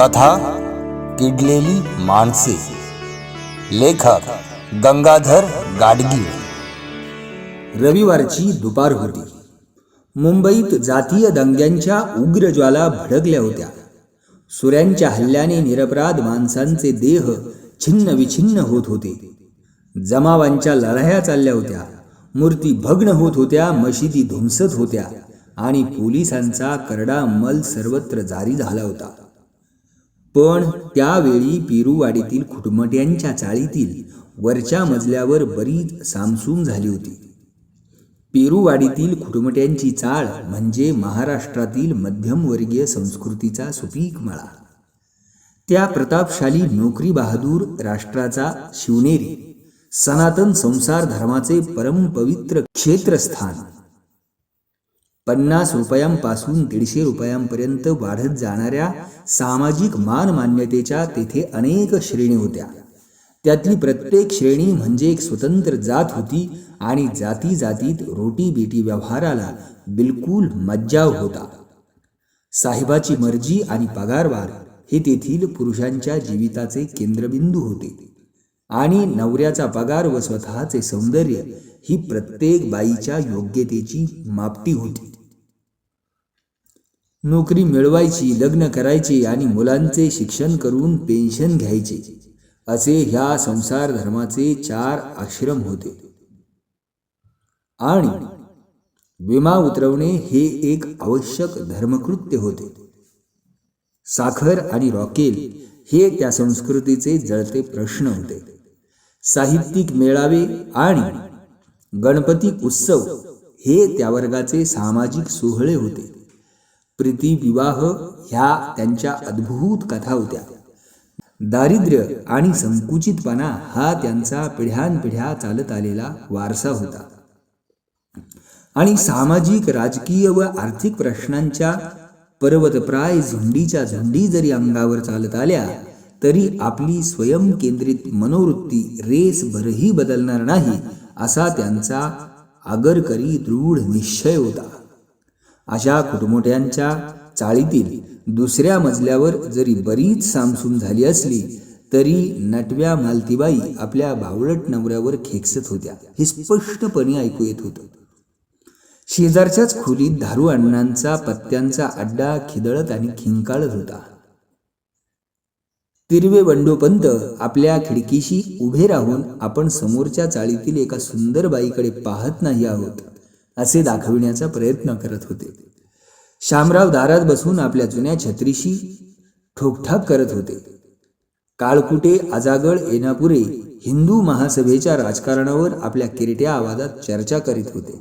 कथा किडलेली माणसे. लेखक गंगाधर गाडगी रविवारची दुपार होती. मुंबईत जातीय दंग्यांच्या उग्र ज्वाला भडकल्या होत्या. सुऱ्यांच्या हल्ल्याने निरपराध माणसांचे देह छिन्न विछिन्न होत होते. जमावांच्या लढाया चालल्या होत्या. मूर्ती भग्न होत होत्या मशिदी धुमसत होत्या आणि पोलिसांचा करडा मल सर्वत्र जारी झाला होता. पण त्यावेळी पेरूवाडीतील खुटमट्यांच्या चाळीतील वरच्या मजल्यावर बरीच सामसूम झाली होती. पेरूवाडीतील खुटमट्यांची चाळ म्हणजे महाराष्ट्रातील मध्यमवर्गीय संस्कृतीचा सुपीक मळा. त्या प्रतापशाली नोकरी बहादूर राष्ट्राचा शिवनेरी सनातन संसार धर्माचे परमपवित्र क्षेत्रस्थान. पन्नास रुपयांपासून दीडशे रुपयांपर्यंत वाढत जाणाऱ्या सामाजिक मानमान्यतेच्या तेथे अनेक श्रेणी होत्या. त्यातली प्रत्येक श्रेणी म्हणजे एक स्वतंत्र जात होती आणि जाती जातीत रोटी बेटी व्यवहाराला बिलकुल मज्जाव होता. साहेबाची मर्जी आणि पगारवार हे तेथील पुरुषांच्या जीविताचे केंद्रबिंदू होते. आणि नवऱ्याचा पगार व स्वतःचे सौंदर्य ही प्रत्येक बाईच्या योग्यतेची मापटी होती. नोकरी मिळवायची लग्न करायचे आणि मुलांचे शिक्षण करून पेन्शन घ्यायचे असे ह्या संसार धर्माचे चार आश्रम होते. आणि विमा उतरवणे हे एक आवश्यक धर्मकृत्य होते. साखर आणि रॉकेल हे त्या संस्कृतीचे जळते प्रश्न होते. साहित्यिक मेळावे आणि गणपती उत्सव हे त्या वर्गाचे सामाजिक सोहळे होते. प्रीती विवाह ह्या त्यांच्या अद्भुत कथा होत्या. दारिद्र्य आणि संकुचितपणा हा त्यांचा पिढ्यानपिढ्या चालत आलेला वारसा होता. आणि सामाजिक राजकीय व आर्थिक प्रश्नांच्या पर्वतप्राय झुंडीच्या झुंडी जरी अंगावर चालत आल्या तरी आपली स्वयंकेंद्रित मनोवृत्ती रेस भरही बदलणार नाही असा त्यांचा आगरकरी दृढ निश्चय होता. अशा कुटमोठ्यांच्या चाळीतील दुसऱ्या मजल्यावर जरी बरीच सामसूम झाली असली तरी नटव्या मालतीबाई आपल्या भावळट नवऱ्यावर खेकसत होत्या. हे स्पष्टपणे ऐकू येत होतं. शेजारच्याच खोलीत धारू अण्णांचा पत्त्यांचा अड्डा खिदळत आणि खिंकाळत होता. तिरवे बंडोपंत आपल्या खिडकीशी उभे राहून आपण समोरच्या चाळीतील एका सुंदर बाईकडे पाहत नाही आहोत असे दाखविण्याचा प्रयत्न करत होते. शामराव दारात बसून आपल्या जुन्या छत्रीशी ठोकठाक करत होते. काळकुटे आजागळ येनापुरे हिंदू महासभेच्या राजकारणावर आपल्या किरट्या आवाजात चर्चा करीत होते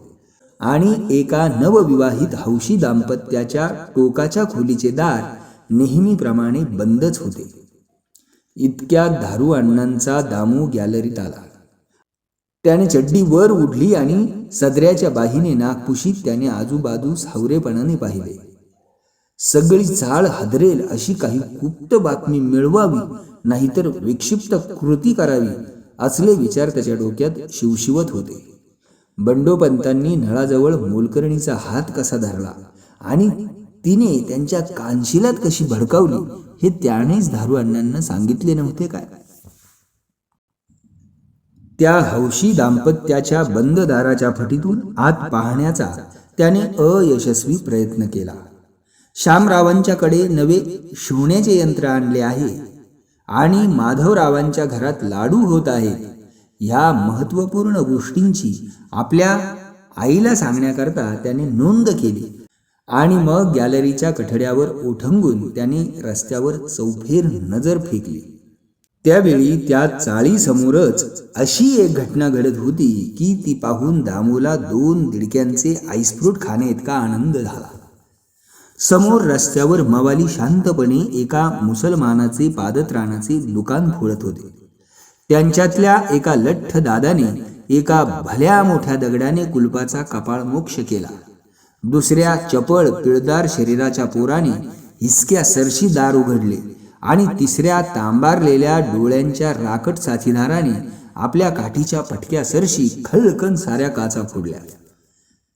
आणि एका नवविवाहित हौशी दाम्पत्याच्या टोकाच्या खोलीचे दार नेहमीप्रमाणे बंदच होते. इतक्यात धारू अण्णांचा दामू गॅलरीत आला. त्याने चड्डी वर उडली आणि सदऱ्याच्या बाहीने नागपुशीत त्याने आजूबाजूस सावरेपणाने पाहिले. सगळी चाळ हादरेल अशी काही गुप्त बातमी मिळवावी नाहीतर विक्षिप्त कृती करावी असले विचार त्याच्या डोक्यात शिवशिवत होते. बंडोपंतांनी नळाजवळ मोलकर्णीचा हात कसा धरला आणि तिने त्यांच्या कानशिलात कशी भडकावली हे त्यानेच धारू अण्णांना सांगितले नव्हते काय? त्या हौशी दाम्पत्याच्या बंद दाराच्या फटीतून आत पाहण्याचा त्याने अयशस्वी प्रयत्न केला. श्यामरावांच्याकडे नवे शिवण्याचे यंत्र आणले आहे आणि माधवरावांच्या घरात लाडू होत आहेत. ह्या महत्त्वपूर्ण गोष्टींची आपल्या आईला सांगण्याकरता त्याने नोंद केली. आणि मग गॅलरीच्या कठड्यावर ओठंगून त्याने रस्त्यावर चौफेर नजर फेकली. त्यावेळी त्या चाळीसमोरच अशी एक घटना घडत होती की ती पाहून दामूला दोन दिडक्यांचे आईस्फ्रूट खाणे इतका आनंद झाला. समोर रस्त्यावर मवाली शांतपणे एका मुसलमानाचे पादत्राणाचे दुकान फोडत होते. त्यांच्यातल्या एका लठ्ठ दादाने एका भल्या मोठ्या दगडाने कुलपाचा कपाळ मोक्ष केला. दुसऱ्या चपळ पिळदार शरीराच्या पोराने हिसक्या सरशी दार उघडले आणि तिसऱ्या तांबारलेल्या डोळ्यांच्या राकट साथीदाराने आपल्या काठीच्या पटक्या सरशी खलकन साऱ्या काचा फोडल्या.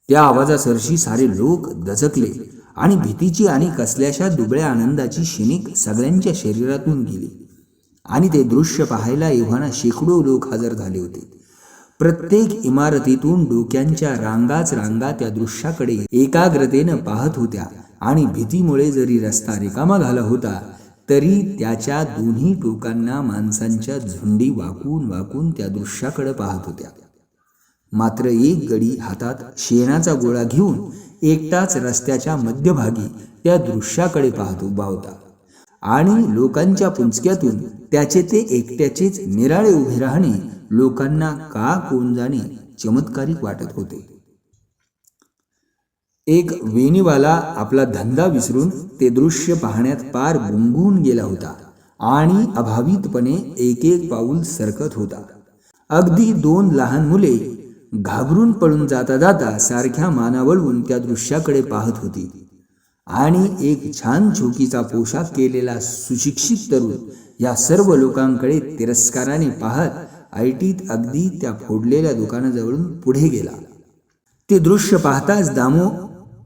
त्या आवाजासरशी सारे लोक दचकले आणि भीतीची आणि कसल्याशा दुबळ्या आनंदाची शिनिक सगळ्यांच्या शरीरातून गेली. आणि ते दृश्य पाहायला एव्हाना शेकडो लोक हजर झाले होते. प्रत्येक इमारतीतून डोक्यांच्या रांगाच रांगा त्या दृश्याकडे एकाग्रतेनं पाहत होत्या आणि भीतीमुळे जरी रस्ता रिकामा झाला होता तरी त्याच्या दोन्ही टोकांना माणसांच्या झुंडी वाकून वाकून त्या दृश्याकडे पाहत होत्या. मात्र एक गडी हातात शेणाचा गोळा घेऊन एकटाच रस्त्याच्या मध्यभागी त्या दृश्याकडे पाहत उभा होता. आणि लोकांच्या पुंचक्यातून त्याचे ते एकट्याचेच निराळे उभे राहणे लोकांना का कोण जाणे चमत्कारिक वाटत होते. एक वेणीवाला आपला धंदा विसरून ते दृश्य पाहण्यात पार गुंगून गेला होता आणि अभावितपणे एक एक पाऊल सरकत होता. अगदी दोन लहान मुले घाबरून पळून जाता जाता सारख्या मानावळून त्या दृश्याकडे पाहत होती. आणि एक छान छोकीचा पोशाख केलेला सुशिक्षित तरुण या सर्व लोकांकडे तिरस्काराने पाहत आयटीत अगदी त्या फोडलेल्या दुकानाजवळून पुढे गेला. ते दृश्य पाहताच दामो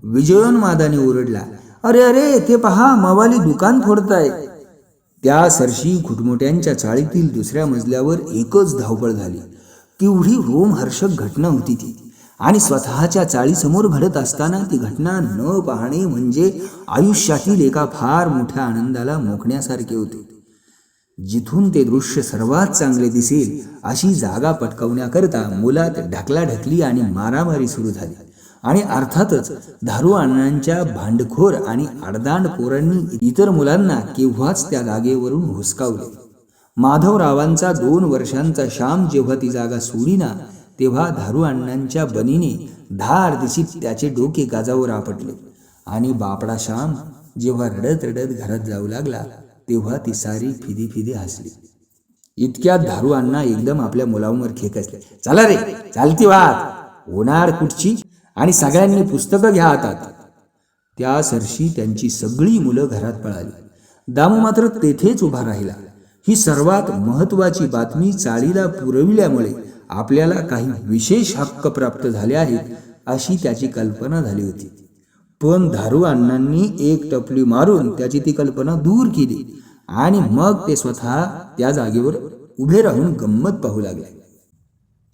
विजयोन्मादाने ओरडला अरे अरे ते पहा मवाली दुकान फोडताय. त्या सरशी घुटमोट्यांच्या चाळीतील दुसऱ्या मजल्यावर एकच धावपळ झाली. केवढी रोमहर्षक घटना होती ती. आणि स्वतःच्या चाळीसमोर घडत असताना ती घटना न पाहणे म्हणजे आयुष्यातील एका फार मोठ्या आनंदाला मोकण्यासारखे होते. जिथून ते दृश्य सर्वात चांगले दिसेल अशी जागा पटकवण्याकरता मुलात ढकलाढकली आणि मारामारी सुरू झाली. आणि अर्थातच दारू अण्णांच्या भांडखोर आणि आडदांड पोरांनी इतर मुलांना केव्हाच त्या जागेवरून हुसकावले. माधवरावांचा दोन वर्षांचा श्याम जेव्हा ती जागा सोडीना तेव्हा धारू अण्णांच्या बनीने धार दिशीत त्याचे डोके गाजावर आपटले. आणि बापडा श्याम जेव्हा रडत रडत घरात जाऊ लागला तेव्हा ती सारी फिदी फिदी हसली. इतक्यात धारू अण्णा एकदम आपल्या मुलांवर खेकसले चला रे चालती वाद होणार कुठची? आणि सगळ्यांनी पुस्तकं घ्या हातात. त्या सरशी त्यांची सगळी मुलं घरात पळाली. दामू मात्र तेथेच उभा राहिला. ही सर्वात महत्वाची बातमी चाळीला पुरविल्यामुळे आपल्याला काही विशेष हक्क प्राप्त झाले आहेत अशी त्याची कल्पना झाली होती. पण धारू अण्णांनी एक टपली मारून त्याची ती कल्पना दूर केली आणि मग ते स्वतः त्या जागेवर उभे राहून गंमत पाहू लागले.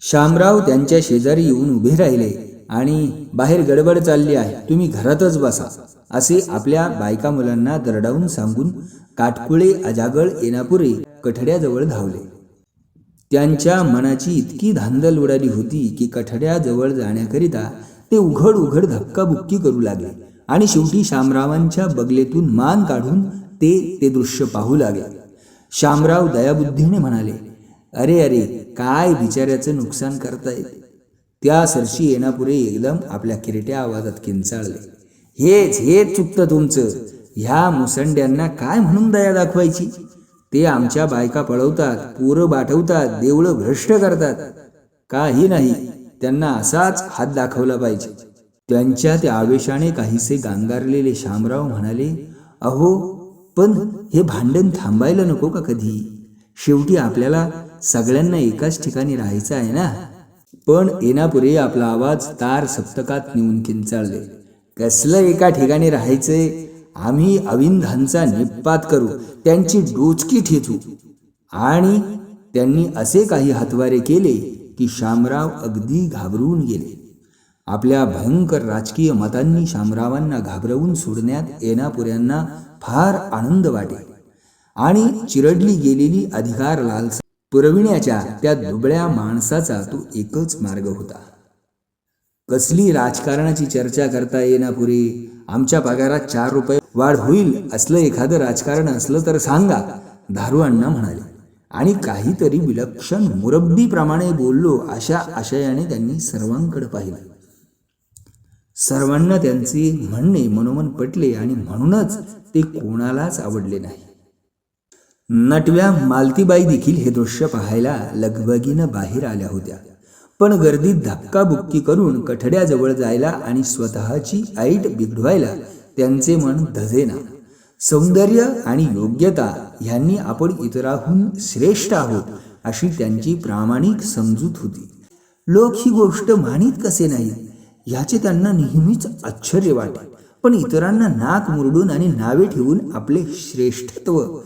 शामराव त्यांच्या शेजारी येऊन उभे राहिले आणि बाहेर गडबड चालली आहे तुम्ही घरातच बसा असे आपल्या बायका मुलांना दरडावून सांगून काटकुळे अजागळ येणापुरे कठड्याजवळ धावले. त्यांच्या मनाची इतकी धांदल उडाली होती की कठड्याजवळ जाण्याकरिता ते उघड उघड धक्काबुक्की करू लागले आणि शेवटी शामरावांच्या बगलेतून मान काढून ते ते दृश्य पाहू लागले. शामराव दयाबुद्धीने म्हणाले अरे अरे काय बिचाऱ्याचं नुकसान करतायत? त्या सरशी येण्यापुढे एकदम आपल्या किरट्या आवाजात किंचाळले हेच हेच चुकतं तुमचं. ह्या मुसंड्यांना काय म्हणून दया दाखवायची? ते आमच्या बायका पळवतात पोरं पाठवतात देवळं भ्रष्ट करतात. काही नाही त्यांना असाच हात दाखवला पाहिजे. त्यांच्या त्या आवेशाने काहीसे गांगारलेले शामराव म्हणाले अहो पण हे भांडण थांबायला नको का कधी? शेवटी आपल्याला सगळ्यांना एकाच ठिकाणी राहायचं आहे ना? पण येणापुरे आपला आवाज तार सप्तकात नेऊन किंचाळले. कसलं एका ठिकाणी राहायचंय? आम्ही अविंधांचा निपात करू त्यांची डोचकी ठेचू. आणि त्यांनी असे काही हातवारे केले की शामराव अगदी घाबरून गेले. आपल्या भयंकर राजकीय मतांनी शामरावांना घाबरवून सोडण्यात येणापुऱ्यांना फार आनंद वाटे. आणि चिरडली गेलेली अधिकार लालसा पुरविण्याच्या त्या दुबळ्या माणसाचा तो एकच मार्ग होता. कसली राजकारणाची चर्चा करता येण्यापुरी आमच्या पगारात चार रुपये वाढ होईल असलं एखादं राजकारण असलं तर सांगा धारू अण्णा म्हणाले. आणि काहीतरी विलक्षण मुरब्बीप्रमाणे बोललो अशा आशयाने त्यांनी सर्वांकडे पाहिलं. सर्वांना त्यांचे म्हणणे मनोमन पटले आणि म्हणूनच ते कोणालाच आवडले नाही. नटव्या मालतीबाई देखील हे दृश्य पाहायला लगबगीनं बाहेर आल्या होत्या. पण गर्दीत धक्काबुक्की करून कठड्याजवळ जायला आणि स्वतःची ऐट बिघडवायला त्यांचे मन धजेना. सौंदर्य आणि योग्यता ह्यांनी आपण इतराहून श्रेष्ठ आहोत अशी त्यांची प्रामाणिक समजूत होती. लोक ही गोष्ट मानित कसे नाही ह्याचे त्यांना नेहमीच आश्चर्य वाटे. पण इतरांना नाक मुरडून आणि नावे ठेवून आपले श्रेष्ठत्व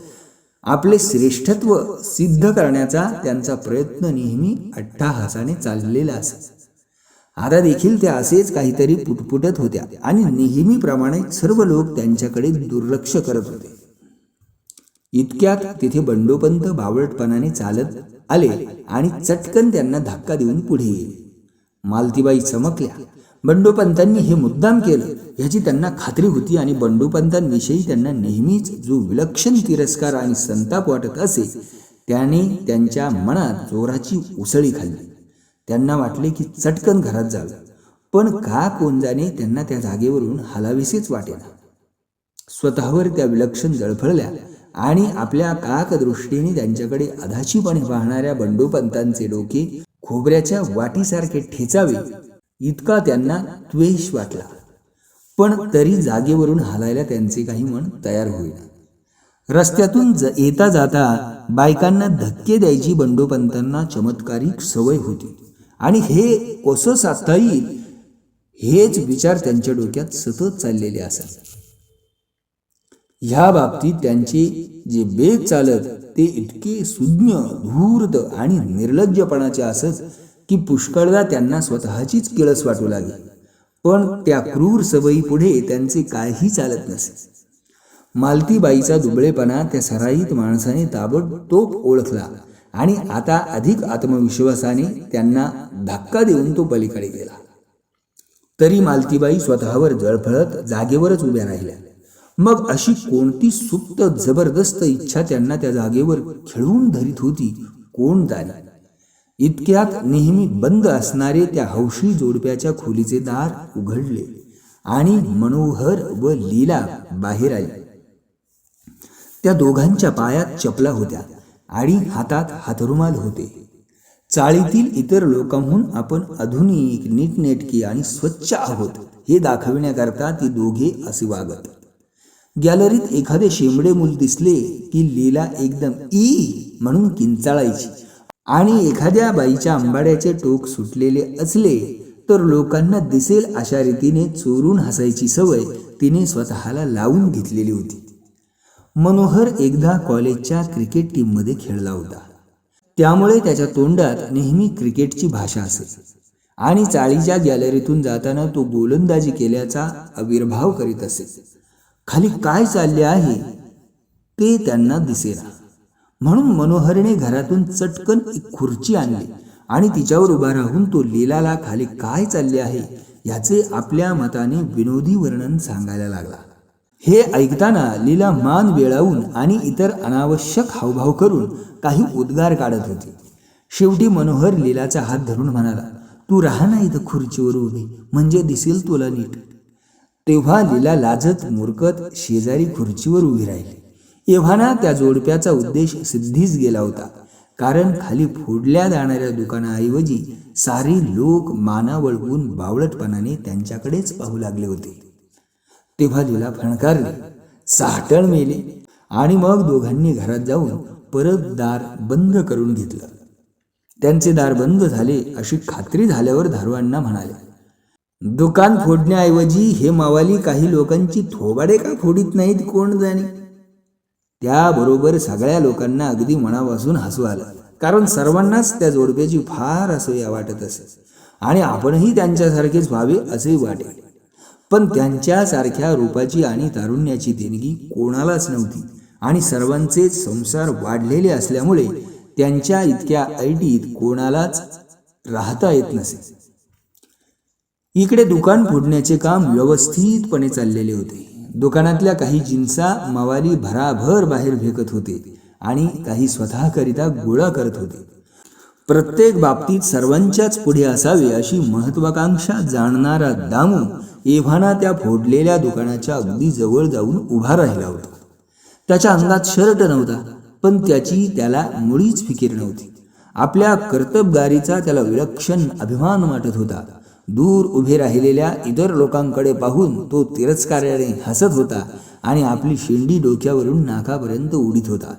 आपले श्रेष्ठत्व सिद्ध करण्याचा त्यांचा प्रयत्न नेहमी अट्टाहासाने चाललेला असे आता देखील त्या असेच काहीतरी पुटपुटत होत्या आणि नेहमीप्रमाणे सर्व लोक त्यांच्याकडे दुर्लक्ष करत होते. इतक्यात तिथे बंडोपंत बावळटपणाने चालत आले आणि चटकन त्यांना धक्का देऊन पुढे गेले. मालतीबाई चमकल्या. बंडोपंतांनी हे मुद्दाम केलं. ह्याची त्यांना खात्री होती आणि बंडोपंतांविषयी त्यांना नेहमीच जो विलक्षण तिरस्कार आणि संताप वाटत असे त्याने त्यांच्या मनात जोराची उसळी खाल्ली. त्यांना वाटले की चटकन घरात जावे. पण का कोण जाणे त्यांना त्या जागेवरून हलाविसेच वाटेना. स्वतःवर त्या विलक्षण जळफळल्या आणि आपल्या काक दृष्टीने त्यांच्याकडे अधाचीपणे पाहणाऱ्या बंडोपंतांचे डोके खोबऱ्याच्या वाटीसारखे ठेचावे इतका त्यांना द्वेष वाटला. पण तरी जागेवरून हलायला त्यांचे काही मन तयार होईल रस्त्यातून ज येता जाता बायकांना धक्के द्यायची बंडोपंतांना चमत्कारिक सवय होती. आणि हे कसं साधता येईल हेच विचार त्यांच्या डोक्यात सतत चाललेले असत ह्या बाबतीत त्यांचे जे बेग चालत ते इतके सुज्ञ धूर्त आणि निर्लज्जपणाचे असत की पुष्कळदा त्यांना स्वतःचीच किळस वाटू लागली. पण त्या क्रूर सवयी पुढे त्यांचे काहीही चालत नसे. मालतीबाईचा दुबळेपणा त्या सराईत माणसाने ताबडतोब ओळखला. आणि आता अधिक आत्मविश्वासाने त्यांना धक्का देऊन तो पलीकडे गेला. तरी मालतीबाई स्वतःवर जळफळत जागेवरच उभ्या राहिल्या. मग अशी कोणती सुप्त जबरदस्त इच्छा त्यांना त्या जागेवर खेळवून धरीत होती कोण जाणे? इतक्यात नेहमी बंद असणारे त्या हौशी जोडप्याच्या खोलीचे दार उघडले आणि मनोहर व लीला बाहेर आली. त्या दोघांच्या पायात चपला होत्या. आणि हातात हातरुमाल होते. चाळीतील इतर लोकांहून आपण आधुनिक नीटनेटकी आणि स्वच्छ आहोत हे दाखविण्याकरता ती दोघे असे वागत. गॅलरीत एखादे शेंबडे मूल दिसले की लीला एकदम ई म्हणून किंचाळायची आणि एखाद्या बाईच्या आंबाड्याचे टोक सुटलेले असले तर लोकांना दिसेल अशा रीतीने चोरून हसायची सवय तिने स्वतःला लावून घेतलेली होती. मनोहर एकदा कॉलेजच्या क्रिकेट टीममध्ये खेळला होता. त्यामुळे त्याच्या तोंडात नेहमी क्रिकेटची भाषा असे. आणि चाळीच्या गॅलरीतून जाताना तो गोलंदाजी केल्याचा आविर्भाव करीत असे. खाली काय चालले आहे? ते त्यांना दिसेना. म्हणून मनोहरने घरातून चटकन एक खुर्ची आणली आणि तिच्यावर उभा राहून तो लीलाला खाली काय चालले आहे याचे आपल्या मताने विनोदी वर्णन सांगायला लागला. हे ऐकताना लीला मान वेळावून आणि इतर अनावश्यक हावभाव करून काही उद्गार काढत होती. शेवटी मनोहर लीलाचा हात धरून म्हणाला तू राहा ना इथं खुर्चीवर उभी म्हणजे दिसेल तुला नीट. तेव्हा लीला लाजत मुरकत शेजारी खुर्चीवर उभी राहिली. एव्हाना त्या जोडप्याचा उद्देश सिद्धीच गेला होता. कारण खाली फोडल्या जाणाऱ्या दुकानाऐवजी सारे लोक माना वळवून बावळटपणाने त्यांच्याकडेच पाहू लागले होते. तेव्हा लीला फणकारली. साटळ मेले आणि मग दोघांनी घरात जाऊन परत दार बंद करून घेतलं. त्यांचे दार बंद झाले अशी खात्री झाल्यावर धारवांना म्हणाले दुकान फोडण्याऐवजी हे मावाली काही लोकांची थोबाडे का फोडीत नाहीत कोण जाणे? त्याबरोबर सगळ्या लोकांना अगदी मनापासून हसू आलं कारण सर्वांनाच त्या जोडप्याची फार असूया वाटत असे. आणि आपणही त्यांच्यासारखेच व्हावे असे वाटे. पण त्यांच्यासारख्या रूपाची आणि तारुण्याची देणगी कोणालाच नव्हती. आणि सर्वांचेच संसार वाढलेले असल्यामुळे त्यांच्या इतक्या ऐटीत कोणालाच राहता येत नसे. इकडे दुकान फोडण्याचे काम व्यवस्थितपणे चाललेले होते. दुकानातल्या काही जिन्सा मवाली भराभर बाहेर फेकत होते आणि काही स्वतःकरिता गोळा करत होते. प्रत्येक बाबतीत सर्वांच्याच पुढे असावे अशी महत्वाकांक्षा जाणणारा दामू एव्हाना त्या फोडलेल्या दुकानाच्या अगदी जवळ जाऊन उभा राहिला होता. त्याच्या अंगात शर्ट नव्हता पण त्याची त्याला मुळीच फिकीर नव्हती. आपल्या कर्तबगारीचा त्याला विलक्षण अभिमान वाटत होता. दूर उभे राहिलेल्या इतर लोकांकडे पाहून तो तिरस्कार्याने हसत होता आणि आपली शेंडी डोक्यावरून नाकापर्यंत उडीत होता.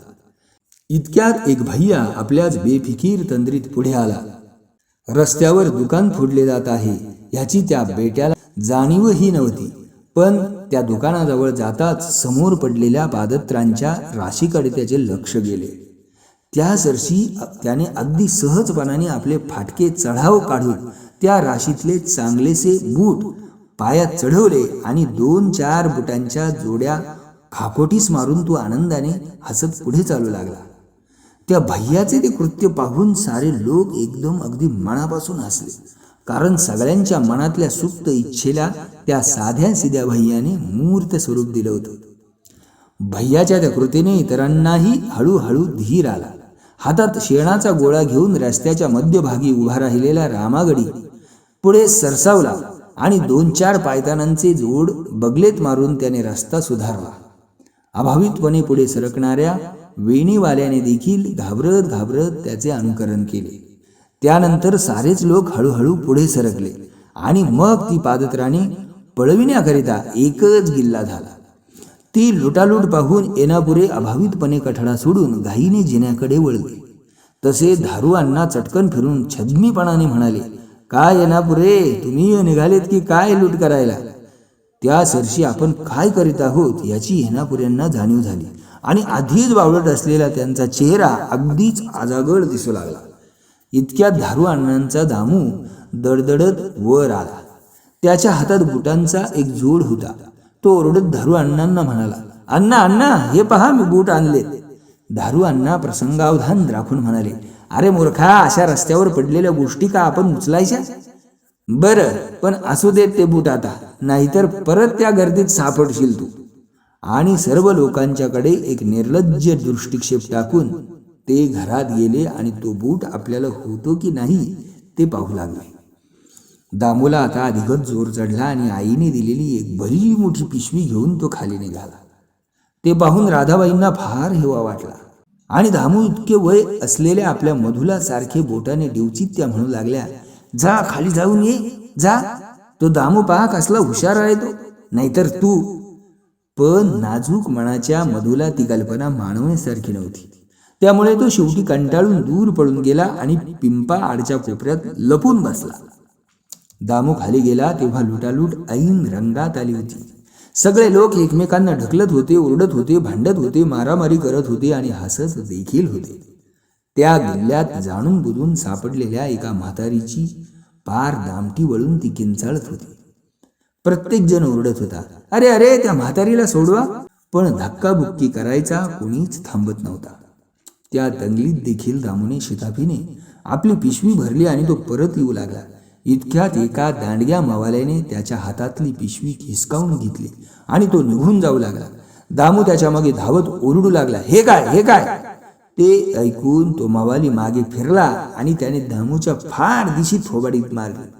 इतक्यात एक भैया आपल्याच बेफिकीर तंद्रीत पुढे आला. रस्त्यावर दुकान फोडले जात आहे ह्याची त्या बेट्याला जाणीवही नव्हती. पण त्या दुकानाजवळ जाताच समोर पडलेल्या पादत्रांच्या राशीकडे त्याचे लक्ष गेले. त्या सरशी त्याने अगदी सहजपणाने आपले फाटके चढाव काढून त्या राशीतले चांगलेसे बूट पायात चढवले आणि दोन चार बुटांच्या जोड्या खाकोटीस मारून तो आनंदाने हसत पुढे चालू लागला. त्या भैयाचे ते कृत्य पाहून सारे लोक एकदम अगदी मनापासून हसले. कारण सगळ्यांच्या मनातल्या सुप्त इच्छेला त्या साध्या सिध्या भैयाने मूर्त स्वरूप दिलं होतं. भैयाच्या त्या कृतीने इतरांनाही हळूहळू धीर आला. हातात शेणाचा गोळा घेऊन रस्त्याच्या मध्यभागी उभा राहिलेला रामागडी पुढे सरसावला आणि दोन चार पायतानांचे जोड बगलेत मारून त्याने रस्ता सुधारला. अभावितपणे पुढे सरकणाऱ्या वेणीवाल्याने देखील घाबरत घाबरत त्याचे अनुकरण केले. त्यानंतर सारेच लोक हळूहळू पुढे सरकले आणि मग ती पादत्राणी पळविण्याकरिता एकच गिल्ला झाला. ती लुटालूट पाहून येनापुरे अभावितपणे कठडा सोडून घाईने जिन्याकडे वळले. तसे धारुआंना अण्णा चटकन फिरून छद्मीपणाने म्हणाले काय येनापुरे तुम्ही निघालेत की काय लूट करायला? त्या सरशी आपण काय करीत आहोत याची हेनापुऱ्यांना जाणीव झाली आणि आधीच बावळत असलेला त्यांचा चेहरा अगदीच आजागळ दिसू लागला. इतक्या धारू अण्णांचा दामू दडदडत वर आला. त्याच्या हातात बुटांचा एक जोड होता. तो ओरडत धारू अण्णांना म्हणाला अण्णा अण्णा हे पहा मी बूट आणले धारू अण्णा प्रसंगावधान राखून म्हणाले अरे मूर्खा अशा रस्त्यावर पडलेल्या गोष्टी का आपण उचलायच्या? बरं पण असू देत ते बूट आता नाहीतर परत त्या गर्दीत सापडशील तू. आणि सर्व लोकांच्याकडे एक निर्लज्ज दृष्टिक्षेप टाकून ते घरात गेले आणि तो बूट आपल्याला होतो की नाही ते पाहू लागले. दामोला आता अधिकच जोर चढला आणि आईने दिलेली एक भली मोठी पिशवी घेऊन तो खाली निघाला. ते पाहून राधाबाईंना फार हेवा वाटला. आणि दामू इतके वय असलेल्या आपल्या मधुला सारखे बोटाने डिवचित त्या म्हणू लागल्या जा खाली जाऊन ये जा. तो दामू पहा कसला हुशार आहे तो नाहीतर तू. पण नाजूक मनाच्या मधुला ती कल्पना मानवण्यासारखी नव्हती. त्यामुळे तो शेवटी कंटाळून दूर पडून गेला आणि पिंपा आडच्या कोपऱ्यात लपून बसला. दामू खाली गेला तेव्हा लुटालूट ऐन रंगात आली होती. सगळे लोक एकमेकांना ढकलत होते ओरडत होते भांडत होते मारामारी करत होते आणि हसत देखील होते. त्या गिल्ल्यात जाणून बुजून सापडलेल्या एका म्हातारीची पार दामटी वळून ती किंचाळत होती. प्रत्येक जण ओरडत होता अरे अरे त्या म्हातारीला सोडवा. पण धक्काबुक्की करायचा कोणीच थांबत नव्हता. त्या दंगलीत देखील दामूने शिताफीने आपली पिशवी भरली आणि तो परत येऊ लागला. इतक्यात एका दांडग्या मावाल्याने त्याच्या हातातली पिशवी हिसकावून घेतली आणि तो निघून जाऊ लागला. दामू त्याच्यामागे धावत ओरडू लागला हे काय हे काय? ते ऐकून तो मावाली मागे फिरला आणि त्याने दामूच्या फार दिशी थोबाडीत मारली.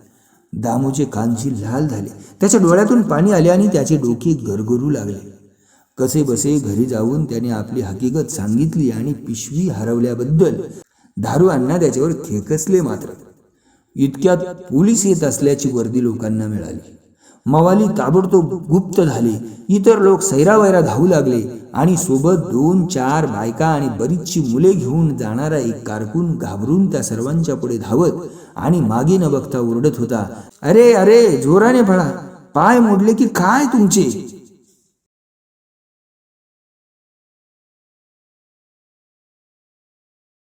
दामूचे कानजी लाल झाले. त्याच्या डोळ्यातून पाणी आले आणि त्याचे डोके गरगरू लागले. कसे बसे घरी जाऊन त्याने आपली हकीकत सांगितली आणि पिशवी हरवल्याबद्दल दारू अण्णा त्याच्यावर खेकसले मात्र. इतक्यात पोलीस येत असल्याची वर्दी लोकांना मिळाली. मवाली ताबडतोब गुप्त झाली. इतर लोक सैरावैरा धावू लागले आणि सोबत दोन चार बायका आणि बरीचशी मुले घेऊन जाणारा एक कारकून घाबरून त्या सर्वांच्या पुढे धावत आणि मागे न बघता ओरडत होता अरे अरे जोराने पळा. पाय मोडले की काय तुमचे?